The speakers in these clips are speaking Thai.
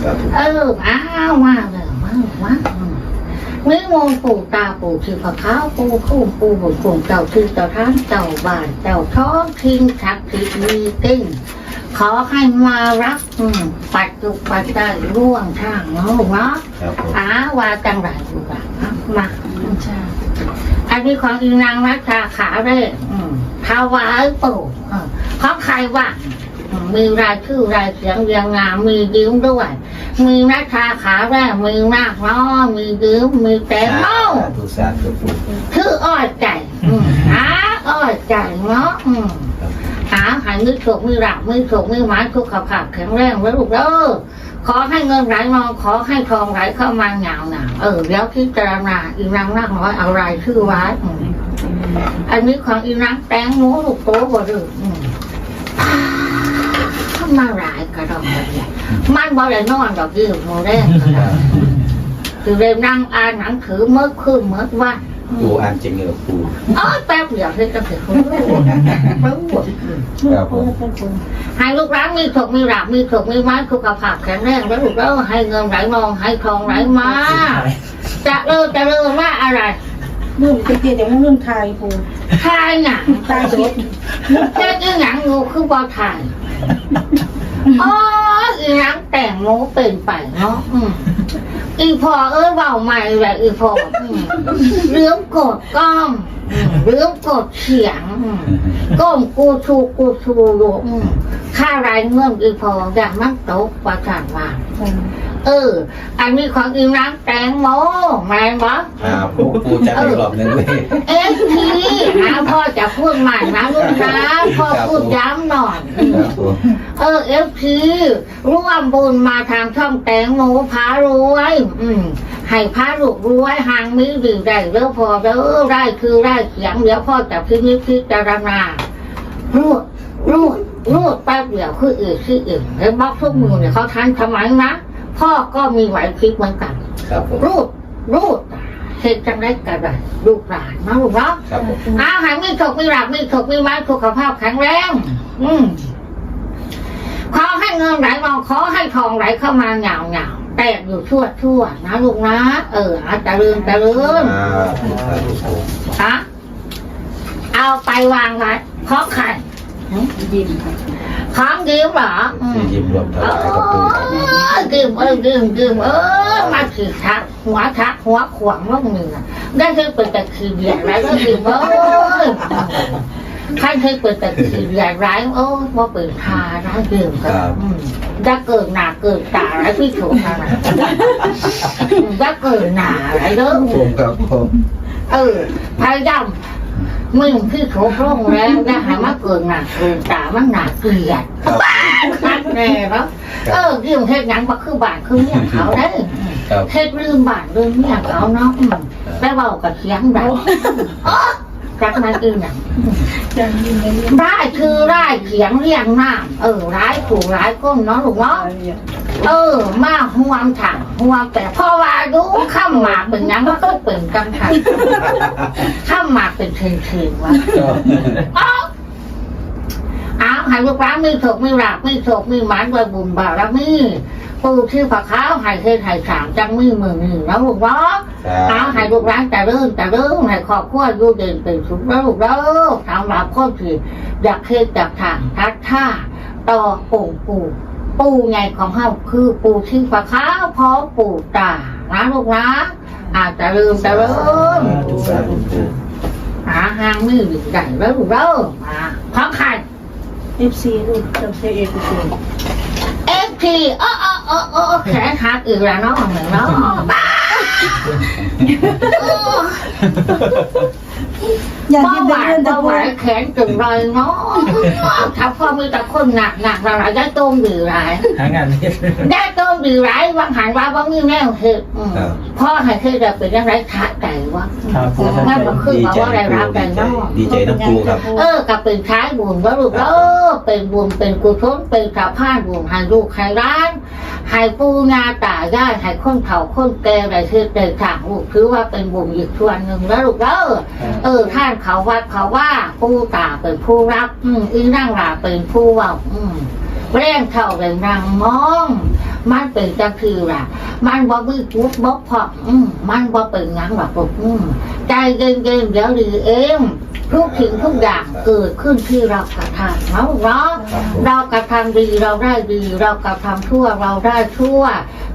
สาธุเอออ้าวมาเลยมามาอืมมิมงปู่ตาปู่ชื่อพระขาวปู่คู่ปู่บุญปู่เจ้าชื่อเจ้าท่านเจ้าบ้านเจ้าท้องทิ้งชักทิศมีกิ้งขอให้มารักอืมปัจจุบันได้ร่วงทางเนาะลูกเนาะครับผมอาว่าจังไรลูกอะมาอันนี้ของอีนางรัชาขาเร่อืมถวายปู่อืมของใครว่าอื มมีรายชื่อรายเสียงเรียงงามมียิ้มด้วย มีนักชาขาแรกมีนากน้อมียิ้มมีแตงโมสาธุสาธุปู่ชื่ออ้อยใจอืมหาอ้อยใจเนาะอืมหาหายมือโฉกมือหลับมือโฉกมือไม้ทุกขภาพแข็งแรงไว้ลูกเด้อขอให้เงินไหลนองขอให้ทองไหลเข้ามาเหงาหนาเออแล้วพิจารณาอีนางนักน้อยเอารายชื่อไว้อืมอันนี้ของอีนางแตงโมลูกโตบ่ดื้ออื มเข้ามาหลายกระดองเลยมันบ่ได้นอนดอกยืมโมแรกคือเรียนนั่งอ่านหนังสือเมื่อคืนเมื่อวันปู่อ่านจริงเหรอปู่อ๋อแป๊บเดียวที่จะถึงรู้รู้ครับผมให้ลูกร้านมีถกมีหลับมีถกมีไม้สุขภาพแข็งแรงแล้วลูกแล้วให้เงินไหลนองให้ทองไหลมา จะเลิกจะเลิกว่าอะไรเรื่องเป็นเกียรติอย่างเรื่องไทยปูทายหนังตายสดเจ๊อีหนังงูคือบอทาย อ๋ออีนังแต่งโมเป็นไปเนาะอืมอีพอเออเบาใหม่แหละอีพออืมเรื่องกดกล้องอืมเรื่องกดเสียงอืมก้มกูชูกูชูลูกอืมค่ารายเงื่อนอีพออย่างมันตกประจานว่า เออ อันนี้ของอีน้ำแตงโมแมนบอครับปู่ปู่จัดอีกรอบหนึ่งเลยเอ็กทีนะพ่อจะพูดใหม่นะลูกนะพ่อพูดย้ำหน่อยอืมครับผมเออเอฟพีร่วมบุญมาทางช่องแตงโมพารวย อืมให้พาลูกรวยหางมีดีได้เด้อพอเด้อได้คือได้เสียงเดี๋ยวพ่อจะพิจิตพิจารณารูดรูดรูดแป๊บเดียวคืออื่นคืออื่นเห็นบล็อกทุกมือเนี่ยเขาทันสมัยนะ พ่อก็มีไหวพริบเหมือนกันครับผมรูดรูดเหตุจังได้กระไรลูกหลานนะลูกเนาะครับผมอ้าวหายไม่ถกไม่หลับไม่ถกไม่ไม้สุขภาพแข็งแรง อืมขอให้เงินไหลมาขอให้ทองไหลเข้ามาเหงาเหงาแตกอยู่ทั่วทั่วนะลูกนะ เอออาจจะลืมจะลืมอ่าสาธุปู่ฮะเอาไปวางไว้ขอไข่ยินค่ะ ของยิ้มเหรออืมที่ยิ้มรวมถเอวายกับปู่ครับอยิ้มเออยิ้มยิ้มเออมาถือทักหัวทักหัวขวางว่ามึงอะได้ที่เป็นแต่คือเบียดแล้วก็ยิ้มเอ้ยท่านเคยเปิดแต่สีใหญ่ร้ายโอ้ว่าเปิดทาร้ายเดิมครับอืมจะเกิดหนาเกิดตาอะไรพี่โถอะไรจะเกิดหนาอะไรเด้อผมครับผมเออพยายาม มึงพี่โถพร่องแล้วนะหามาเกิดหนาเกิดตามันหนาเกลียดครับคัดแน่แล้วเออเรื่องเฮ็ดหยังก็คือบาทคือเนี่ยเขาได้ครับเฮ็ดลืมบาทลืมเนี่ยเขาเนาะอืมได้เบากับเสียงดังอ๋อรักมันอื่นหนังจังยินเลยได้คือได้เขียงเรียงน้ำเออร้ายถูกร้ายก้มเนาะลูกเนาะ เออ มาห่วงถังห่วงแต่พ่อว่าดูข้ามหมากเป็นหยังว่าก็เป็นกังขันข้ามหมากเป็นเทนเทนวะอ้าวอ้าวให้ลูกร้านมีโศกมีหลักมีโศกมีหมานด้วยบุญบารมีปูชื่อผักขาวให้เทศให้สามจังมีมือหนึ่งแล้วลูกเนาะครัเอาบให้ลูกร้านแต่เริ่มแต่เริ่มให้ครอบครัวอยู่เด่นเป็นสุขแล้วลูกเด้อทำแบบคนที่อยากเคยอยากทางทัดท่าต่อปู่ปู่ ปู่ไงของเขาคือปู่ที่ฟ้าขาวพอปู่ตานะลูกนะอาจจะลืมแต่เริ่มสาธุปู่หาหางมือใหญ่แล้วลูกเด้อมาพร้อมใครเอฟซีลูกจำเซเอฟซีเอฟทีเออเออเออเออแขนหักอีกแล้วเนาะหนึ่งเนาะบ้าเอออยากเบากินหแต่วานเงินแต่เบาหปูวานแขนจึงรอยเนาะถ้าพ่อมีแต่คนหนักหนักเราได้ต้มดีไรหางานไม่ได้ได้ต้มดีไรวางหันว่าว่ามีแนวเหตุอืมพ่อให้เคยจะเป็นยังไงขาดใจวะ ครับผม นั่นก็คือดีมาใจว่าได้รับแต่นอก ดีใจน้ำปู่ครับ เออกับเป็นท้ายบุญว่าลูกเออเป็นบุญเป็นกุศลเป็นสะพานบุญให้ลูกให้ร้านให้ปูงาตายายให้คนเฒ่าคนแก่ได้เชื่อได้ทางลูกถือว่าเป็นบุญอีกส่วนหนึ่งแล้วลูกเออเออท่านเขาวัดเขาว่าผู้ตาเป็นผู้รับ อืมอีนั่งหลาเป็นผู้เว่า อืมแรงเท่าเป็นนางมอง มันเป็นจังคือล่ะ มันบ่มีจุดบกพร่องอืมมันบ่เป็นหยังหรอกลูกอืมใจเย็นๆเดี๋ยวดีเองทุกสิ่งทุกอย่างเกิดขึ้นที่เรากระทำเนาะเนาะครับผมเรากระทำดีเราได้ดี เรากระทำชั่วเราได้ชั่ว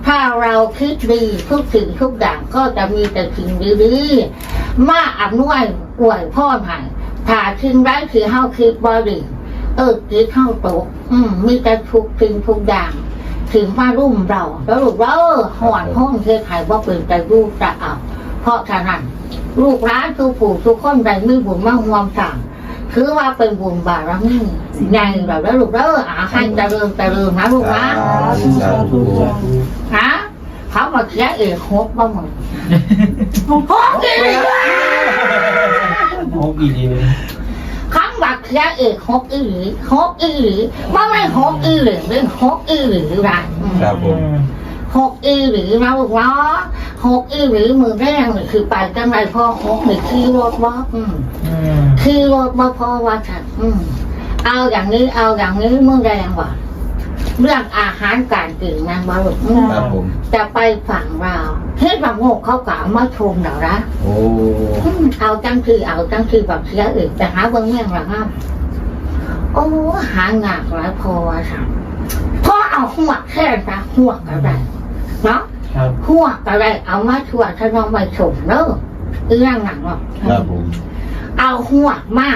ถ้าเราคิดดีทุกสิ่งทุกอย่างก็จะมีแต่สิ่งดีๆมาอำนวยอวยพ่อให้ถ้าทิ้งไร้คือเฮาคิดบ่ดีเออคิดเฮาตกอืม มีแต่ทุกสิ่งทุกอย่างถึงมารุ่มเราแล้วลูกเราหอนห้องเทศไทยว่าเป็นแต่ลูกจะเอาเพราะฉะนั้นลูกร้านทุกผู้ทุกคนใดมีบุญมาห่วงสั่ง ถือว่าเป็นบุญบารมีใหญ่เราแล้วลูกเด้ออาให้เจริญเจริญนะลูกนะสาธุฮะเขามาเสียเอกหกบ้างมึงหกอีหลีโอ้อีดีเลยคำว่าเสียเอกหกอีหลีหกอีหลีว่าไม่หกอีหลีเป็นหกอีหลีไรอืมครับผมหกอีหลีนะลูกเนาะหกอีหลีมือแรกนี่คือไปจังไรพ่อหกนี่ขี่รถบ่อืม อืมขี่รถบ่พอว่าค่ะอืมเอาอย่างนี้เอาอย่างนี้มือแรงว่ะเรื่องอาหารการกินนั่นบ่ลูกอืมครับผม จะไปฝั่งเราวเฮ็ดบางโงกเขากล่าวมาชมเราละ โอ้ อืมเอาจังคือเอาจังคือแบบเสียอื่นแต่หาเบิ่งเมี่ยงละครับโอ้หางากหลายพอว่าค่ะพอเอาหัวแค่ซะหัวอะไรเนาะครับ หัวอะไรเอามาช่วยถ้าน้องมาชมเนอะเรื่องหนังเนาะครับผม เอาหัวมา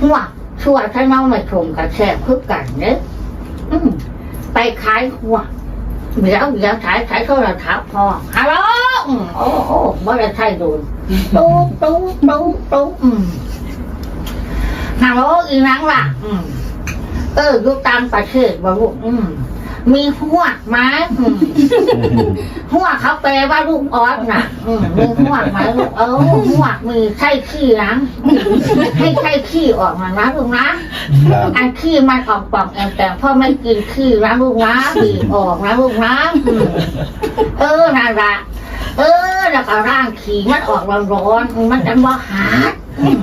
หัวช่วยถ้าน้องมาชมกับแชร์พึ่กันเนอะอืมไปขายหัวเดี๋ยวเดี๋ยวขายขายโทรศัพท์พอฮัลโหลโอ้โอ้ไม่ได้ใช่ดูตุ๊กตุ๊กตุ๊กตุ๊กอืมฮัลโหลอีนังล่ะเอออยู่ตามประเทศบ่ลูกอืม มีหัวไหมอืมหัวเขาแปลว่าลูกออสน่ะอืมมีหัวไหมลูกเออหัวมีไข้ขี้นะให้ไข้ขี้ออกมานะลูกนะ ครับอันขี้มันออกปอกแอนแต่พ่อไม่กินขี้นะลูกนะบีบออกนะลูกนะอืมเออนั่นละเออ แล้วก็ร่างขี้มันออกร้อนๆมันจะบ่หาดอืม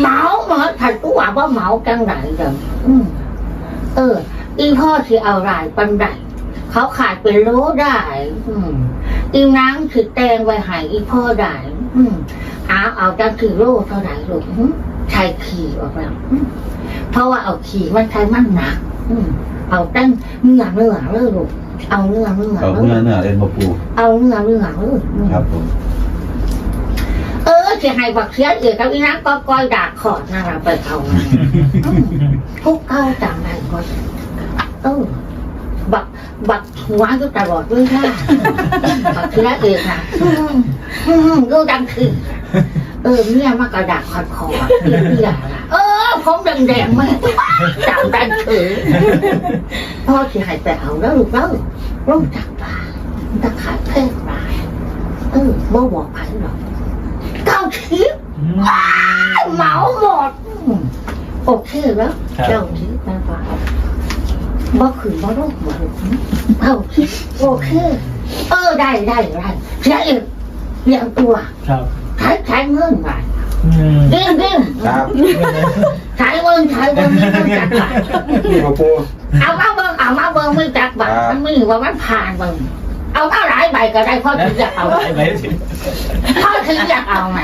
เมาเหมือนผัดกูว่าว่าเมาจังไรเดิมอืมเออ อีพ่อที่เอารายปันไดเขาขายเป็นโลได้อืมอีนางถือแตงไว้ใหายอีพ่อได้อืมเอาเอาจังถือโลเท่าไหร่ลูกอืมใช้ขี่ออกแล้วอืมเพราะว่าเอาขี่มันใช้มันหนักอืมเอาตั้งเนื้อเนื้อเลยลูกเอาเนื้อเนื้อเอาเลเนื้อยเนื้อเอ็นมาปูเอาเนื้อเนื้อเลยอืมครับผมเออสิให้บักเสียเอกกับอีนางก็ก้อยด่าขอดนั่นเราไปเอามาทุกเข้าจังไรก็เออ บักบักหัวก็ตลอดด้วยค่ะบักเสียเอกนะอืมอืมดูดังคือเออเนี่ยมากระดาษคอดคอเนี่ยเออผมแดงๆมาจับดันถือพ่อสิให้ไปเอาแล้วลูกแล้วรู้จักป่าตะขายเพศรายเออบ่บอกใครหรอกเก้าชิปอืมเหมาหมดอืมโอเคแล้วครับเจ้าชิปนะฟ้า บ่ขืนบ่โรคบ่หรอกเก้าชิปโอเค เออได้ได้ได้เสียเองเลี้ยงตัวครับใช้ใช้เงินไปอืมเด้งเด้งครับใช้เงินใช้เงินมีเงินจักบาทนี่มาปู เอามาเบิ่งเอามาเบิ่งไม่จักบาทครับ มันมีว่ามันผ่านเบิ่งเอามาหลายใบก็ได้เพราะถึงอยากเอาไปไปสิเพราะถึงอยากเอาไหม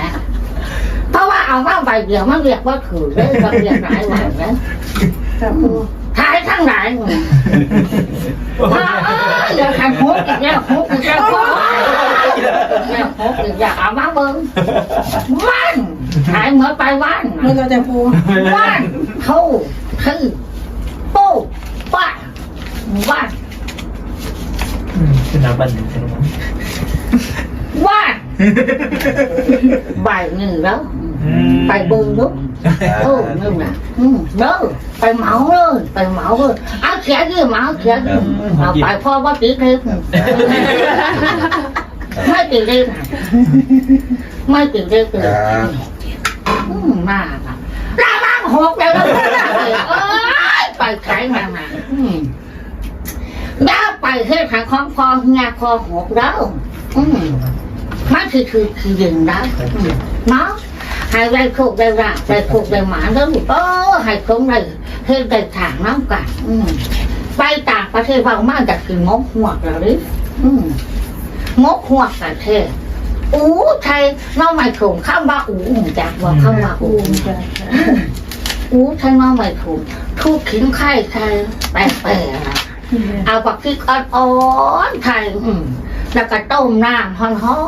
เพราะว่าเอามาใบเดียวมันเรียกว่าถือเลยมันเรียกหลายใบนะครับปู ขายทั้งหลายมึงว่าเออเดี๋ยวขันฮกอีกแล้วฮกอีกแล้วฮกแล้วฮกอีกแล้วเอามาเบิ่งวันขายเหมือนไปวันเมื่อเราจะปูวันเขาคือโป้ป้าวันอืมขึ้นน้ำบันหนึ่งใช่ไหมวันบ่ายหนึ่งแล้วอืม ไปเบิ่งลูกเออนึงนะอืมเด้อไปเหมาเลยไปเหมาเลยเอาเขียยืมเอาเขียยืมเอาไปพ่อว่าตีเทปไม่ตีเทปไม่ตีเทปเลยครับอืมมากอะราบ้างหกแล้วแล้วเอ้ยไปขายมามาอืมแล้วไปเฮ็ดหาของพองาคอหกแล้วอืมมันคือคือคือดึงได้อืมเนาะ ให้ได้โคกได้ราบได้โคกได้หมาแล้วลูกเออให้คงได้เฮ็ดได้ถางน้ำกันอืมไปต่างประเทศว่ามากจากคืองกหัวกแล้วหรืออืมงกหัวกประเทศอู้ไทยน้องไม่ถูกข้ามว่าอู้จากว่าข้ามว่าปูอู้จ้ะอู้ไทยน้องไม่ถูกทุกขิงไข่ไทยแปลกๆนะเอาปักพริกอ่อนๆไทยอืม แล้วก็ต้มน้ำฮ้อ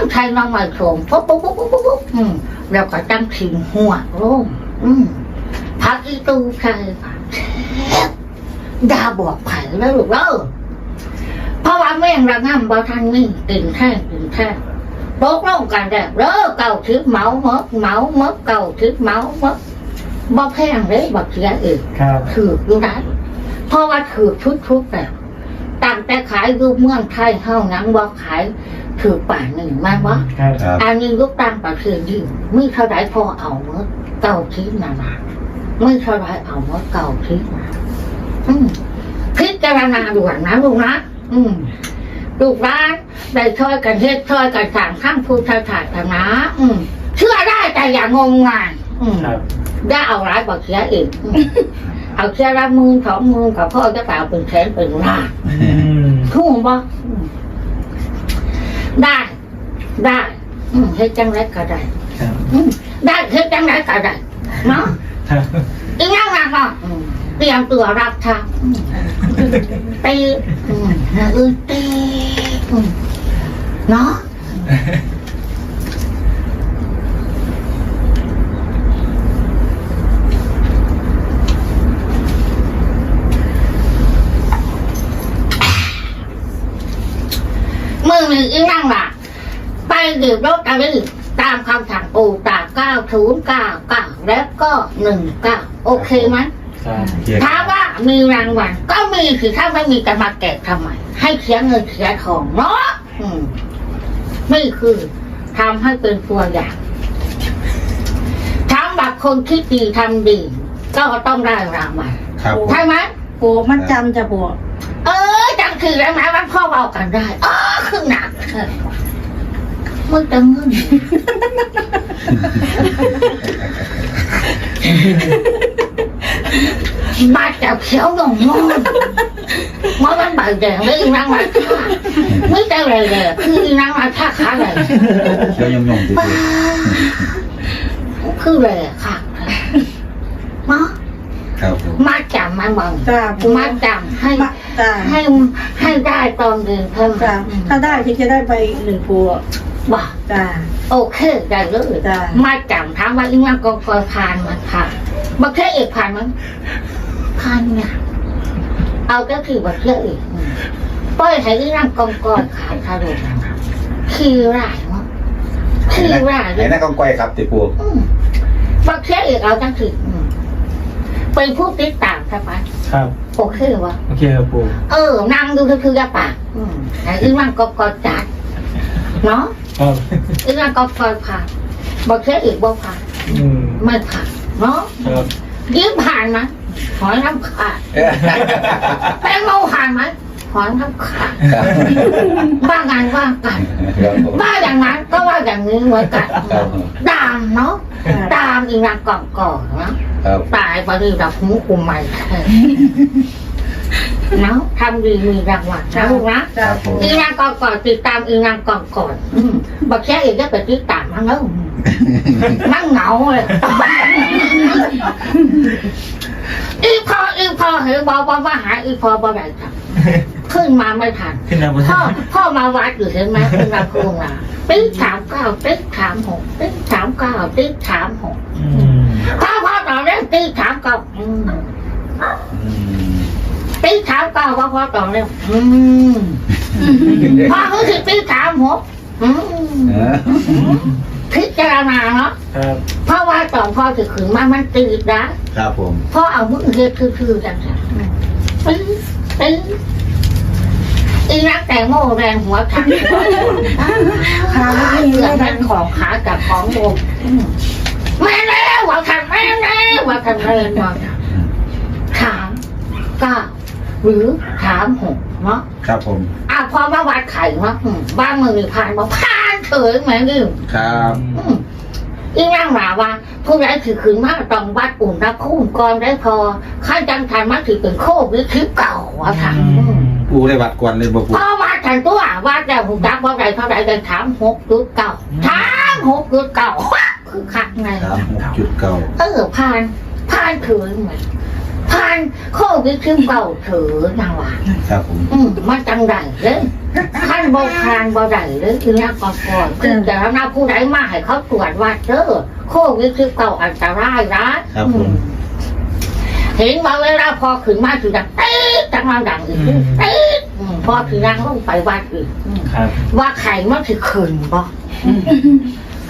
นๆไทยน้องไม่ถูกปุ๊บปุ๊บปุ๊บปุ๊บปุ๊บอืมแล้วก็ตั้งขิงหัวร่มอืมพักอีตูไทยแซ่บดาบอกไผ่แล้วลูกเออเพราะว่าแม่งระง่ำบ่ทันนี่กินแท้กินแท้ตกลงกันแล้วเด้อเก่าทิพเมาเมดเมาเมดเก่าทิพเมาเมดบ่แพงเลยบ่เสียเองครับถือดูได้เพราะว่าถือชุดชุดแบบ ตั้งแต่ขายอยู่เมืองไทยเฮายังบ่ขายถือป่านหนึ่งมากวะครับ ครับ อันนี้ลูกต่างประเทศยิ่งมีเท่าไรพอเอาเมื่อเก่าทิพนานาไม่เท่าไรเอาเมื่อเก่าทิพนาอืมพิจารณาด่วนนะลูกนะอืมลูกร้านได้ช่วยกันเฮ็ดช่วยกันสั่งข้างพุทธศาสนาอืมเชื่อได้แต่อย่างงมงายอืม ครับ ได้เอาร้ายบอกเสียอีกอืม เอาเสียละหมือสองหมือกับพ่อจะเปล่าเป็นแสนเป็นล้านอืมทุ่งบ่อืมได้ได้อืมเฮ็ดจังไรก็ได้ครับอืมได้เฮ็ดจังไรก็ได้เนาะครับอีกอย่างหนึ่งเนาะอืมเตรียมตัวรับทางอืมตีอืมนะเออตีอืมเนาะ มือหนึ่งอีนั่งล่ะ ไปดื่มรถอะไรตามคำสั่งปู่ตาเก้าศูนย์เก้าเก้าแล้วก็หนึ่งเก้าโอเคไหมครับเกียรติถามว่ามีรางวัลก็มีคือถ้าไม่มีจะมาแกะทำไม ให้เสียเงินเสียทองเนาะอืมนี่คือทำให้เป็นตัวอย่างทำแบบคนที่ดีทำดี ก็ต้องได้รางวัลครับผมใช่ไหม ปูมันจำจะปูเอ คือแล้วนะว่าพ่อเอากันได้อ๋อคือหนักมึงจะเงินมาจับเขียวหนองนอนมาบ้านใบแดงเลยนางมาท่าไม่ได้เลยเลยคือนางมาท่าขาเลยเขียวยงยงติดป้าคือเลยค่ะเนาะครับมาจับมาบังมาจับให้ จ้าให้ให้ได้ตอนเดินเพิ่มจ้าถ้าได้ที่จะได้ไปหนึ่งปูว่าจ้าโอเคได้เลยจ้ะมาจับถามว่าอีนางกองกอยผ่านมันค่ะบักแค่เอกผ่านมันผ่านเนี่ยเอาก็คือบักแค่เอกอืมปล่อยให้อีนางกองกอยขาดทะลุขี้ร้ายมั้งขี้ร้ายไอ้นั่นก็ก้อยครับติปูอืมบักแค่เอกเอาจังคืออืมเป็นผู้ติดตามใช่ไหม ครับโอเควะโอเคครับปูเออนั่งดูคือยาปากอืมไอ้อีนางกองกอยจัดเนาะครับอีนางกองกอยผ่านบักแค่เอกบ่ผ่านอืมไม่ผ่านเนาะครับยิ้มผ่านไหมหอยน้ำขาดแป้งโมผ่านไหม หอยน้ำขาดครับว่าไงว่ากันครับผมว่าอย่างนั้นก็ว่าอย่างนี้เหมือนกันครับผมตามเนาะตามอีนางก่อนก่อนเนาะครับตายไปดีแบบหูคุมใหม่แท้เนาะทำดีมีรางวัลนะลูกนะจ้าปูอีนางก่อนก่อนติดตามอีนางก่อนก่อนอืมบอกแค่อีกก็ไปติดตามมันแล้วมันเหงาเลยอีพออีพอเห็นบอกว่ามาหาอีพอบ่ได้จับ ขึ้นมาไม่ทันขึ้นมาบนพ่อพ่อมาวัดอยู่เห็นไหมขึ้นมาพูงอะติ๊กสามเก้าติ๊กสามหกติ๊กสามเก้าติ๊กสามหกอืมพ่อพ่อตอนแรกติ๊กสามเก้าอืมอืมติ๊กสามเก้าพ่อพ่อตอนแรกอืมพ่อรู้สึกติ๊กสามหกอืมเออพิจารณาเนาะครับเพราะว่าตอนพ่อจะขึ้นมามันตีดนะครับผมพ่อเอามือเฮ็ดคือๆจังๆอืมตึ้งตึ้ง อีนักแต่งโมแรงหัวขาดหัวชนขาไม่มีเกือไม่บดันั้งนของขากับของโมอืมแม่แล้วว่าทันแม่แล้วว่าทันแม่ว่าถามเก้าหรือถามหกเนาะครับผมอะพอมาวัดไข่เนาะอืมบ้านมึงนี่ผ่านมาผ่านเฉยแม่ดิครับอืมอีนั่งหลาว่าผู้ใดถือขืนมาต้องวัดอุ่นนะคุ้มก่อนได้พอข้าจังทันมาถือเป็นโควิดคลิปเก่าว่าทาง ปูได้วัดกวนเลยบ่ปูพอมาทันตัวว่าแต่หูจักว่าไรเท่าไรกันถามหกจุดเก่าถามหกจุดเก่าคือคักไงสามหกจุดเก้าเออผ่านผ่านถือเหมือนผ่านโควิดคลิปเก่าถือนางว่าครับผม อืมมันจังไรเลยท่านบอทานบอไรเลยคือนักก่อนก่อนคือแต่ถ้าหน้าผู้ใดมาให้เขาตรวจวัดเด้อโควิดคือเก่าอันตรายนะครับผม เห็นว่าเวลาพอขึ้นมาถึงดังเต๊ะจังมาดังอีกเต๊ะอืม พอถึงนั่งลงไปวัดอีกอืมครับว่าไข่มันถือขึ้นบ่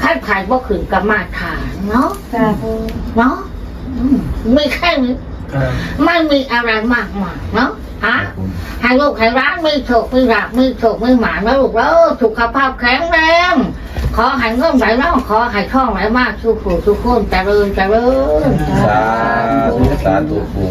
ขั้นไข่บ่ขึ้นกับมาฐานเนาะจ้าปูเนาะอืมไม่แค่นี้ครับไม่มีอะไรมากมายเนาะคฮะรับผมให้ลูกให้ร้านมีโชคมีราบมีโชคมีหมานะลูกแล้วสุขภาพแข็งแรงขอให้เงินไหลน้องขอให้ท่องไหลมากทุกผู้ทุกคนเจริญเจริญสาธุสาธุปู